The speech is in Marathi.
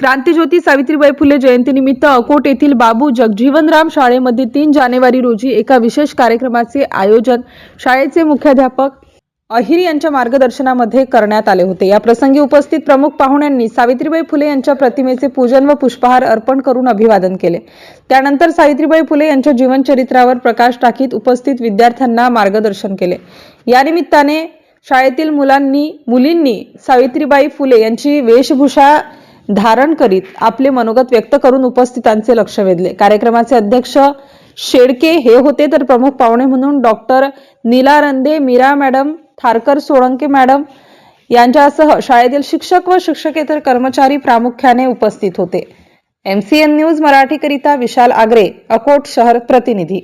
क्रांतीज्योती सावित्रीबाई फुले जयंतीनिमित्त अकोट येथील बाबू जगजीवनराम शाळेमध्ये तीन जानेवारी रोजी एका विशेष कार्यक्रमाचे आयोजन शाळेचे मुख्याध्यापक अहिर यांच्या मार्गदर्शनामध्ये करण्यात आले होते. या प्रसंगी उपस्थित प्रमुख पाहुण्यांनी सावित्रीबाई फुले यांच्या प्रतिमेचे पूजन व पुष्पहार अर्पण करून अभिवादन केले. त्यानंतर सावित्रीबाई फुले यांच्या जीवनचरित्रावर प्रकाश टाकीत उपस्थित विद्यार्थ्यांना मार्गदर्शन केले. या निमित्ताने शाळेतील मुलांनी मुलींनी सावित्रीबाई फुले यांची वेशभूषा धारण करीत आपले मनोगत व्यक्त करून उपस्थितांचे लक्ष वेधले. कार्यक्रमाचे अध्यक्ष शेडके हे होते तर प्रमुख पाहुणे म्हणून doctor Neela Rande Meera madam Tharkar Solanke madam यांच्यासह शाळेतील शिक्षक व शिक्षकेतर कर्मचारी प्रामुख्याने उपस्थित होते. एमसीएन न्यूज मराठीकरिता विशाल आगरे अकोट शहर प्रतिनिधी